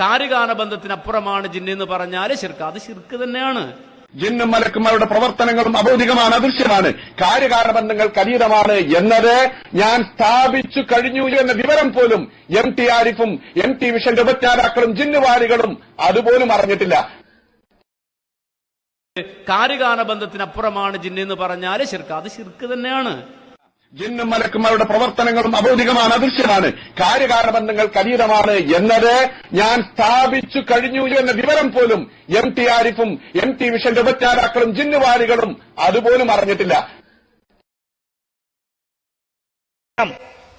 കാര്യകാല ബന്ധത്തിനപ്പുറമാണ് ജിന്ന് എന്ന് പറഞ്ഞാൽ ശിർക്ക്. അത് ശിർക്ക് തന്നെയാണ്. ജിന്നും മലക്കുമാരുടെ പ്രവർത്തനങ്ങളും അബൗദികമാണ് അദൃശ്യമാണ്. കാര്യകാരണ ബന്ധങ്ങൾ അതീതമാണ് എന്നത് ഞാൻ സ്ഥാപിച്ചു കഴിഞ്ഞു എന്ന വിവരം പോലും എം ടി ആരിഫും എം ടി മിഷന്റെ ഉപജ്ഞാതാക്കളും ജിന്നുവാരികളും അതുപോലും അറിഞ്ഞിട്ടില്ല. കാര്യകാല ബന്ധത്തിനപ്പുറമാണ് ജിന്ന് എന്ന് പറഞ്ഞാൽ ശിർക്ക്. അത് ശിർക്ക് തന്നെയാണ്. ജിന്നും മലക്കുമാരുടെ പ്രവർത്തനങ്ങളും അഭൗതികമാണ് അദൃശ്യമാണ്. ബന്ധങ്ങൾ അതീതമാണ് എന്നത് ഞാൻ സ്ഥാപിച്ചു കഴിഞ്ഞു എന്ന വിവരം പോലും എം ടി ആരിഫും എം ടി മിഷന്റെ ഉപജ്ഞാതാക്കളും ജിന്നുവാരികളും അതുപോലും അറിഞ്ഞിട്ടില്ല.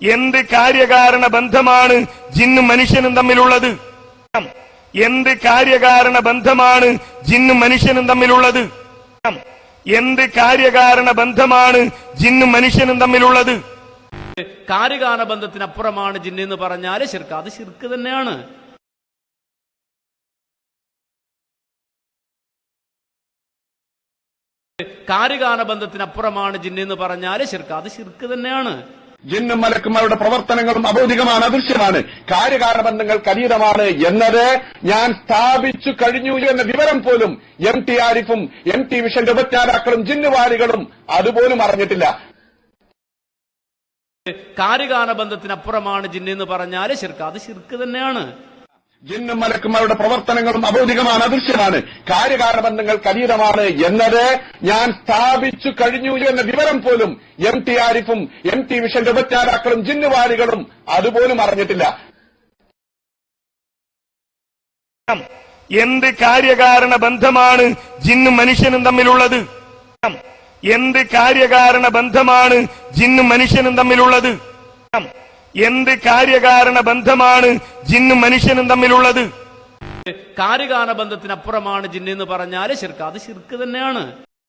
എന്ത് കാര്യകാരണ ബന്ധമാണ് ജിന്നും മനുഷ്യനും തമ്മിലുള്ളത്? എന്ത് കാര്യകാരണ ബന്ധമാണ് ജിന്നും മനുഷ്യനും തമ്മിലുള്ളത്? എന്ത് കാര്യകാരണ ബന്ധമാണ് ജിന്നും മനുഷ്യനും തമ്മിലുള്ളത്? കാര്യകാരണ ബന്ധത്തിനപ്പുറമാണ് ജിന്ന് എന്ന് പറഞ്ഞാൽ ശിർക്ക്. അത് ശിർക്ക് തന്നെയാണ്. കാര്യകാരണ ബന്ധത്തിനപ്പുറമാണ് ജിന്ന് എന്ന് പറഞ്ഞാൽ ശിർക്ക്. അത് ശിർക്ക് തന്നെയാണ്. ജിന്നും മലക്കുമാരുടെ പ്രവർത്തനങ്ങളും അബോധികമാണ് അദൃശ്യമാണ്. ബന്ധങ്ങൾക്ക് അതീതമാണ് എന്നത് ഞാൻ സ്ഥാപിച്ചു കഴിഞ്ഞു എന്ന വിവരം പോലും എം ടി ആരിഫും എം ടി മിഷന്റെ ഉപജ്ഞാതാക്കളും ജിന്നുവാരികളും അതുപോലും അറിഞ്ഞിട്ടില്ല. കാര്യകാരണ ബന്ധത്തിനപ്പുറമാണ് ജിന്ന് എന്ന് പറഞ്ഞാൽ ശിർക്ക്. അത് ശിർക്ക് തന്നെയാണ്. ജിന്നും മലക്കുമാരുടെ പ്രവർത്തനങ്ങളും അഭൗതികമാണ് അദൃശ്യമാണ്. കാര്യകാരണ ബന്ധങ്ങൾ അതീതമാണ് എന്നത് ഞാൻ സ്ഥാപിച്ചു കഴിഞ്ഞു എന്ന വിവരം പോലും എം ടി ആരിഫും എം ടി വിഷന്റെ ഉപജ്ഞാതാക്കളും ജിന്നുവാരികളും അതുപോലും അറിഞ്ഞിട്ടില്ല. എന്ത് കാര്യകാരണ ബന്ധമാണ് ജിന്നും മനുഷ്യനും തമ്മിലുള്ളത്? എന്ത് കാര്യകാരണ ബന്ധമാണ് ജിന്നും മനുഷ്യനും തമ്മിലുള്ളത്? എന്ത് കാര്യകാരണ ബന്ധമാണ് ജിന്നും മനുഷ്യനും തമ്മിലുള്ളത്? കാര്യകാരണ ബന്ധത്തിനപ്പുറമാണ് ജിന്ന് എന്ന് പറഞ്ഞാൽ ശിർക്ക്. അത് ശിർക്ക് തന്നെയാണ്.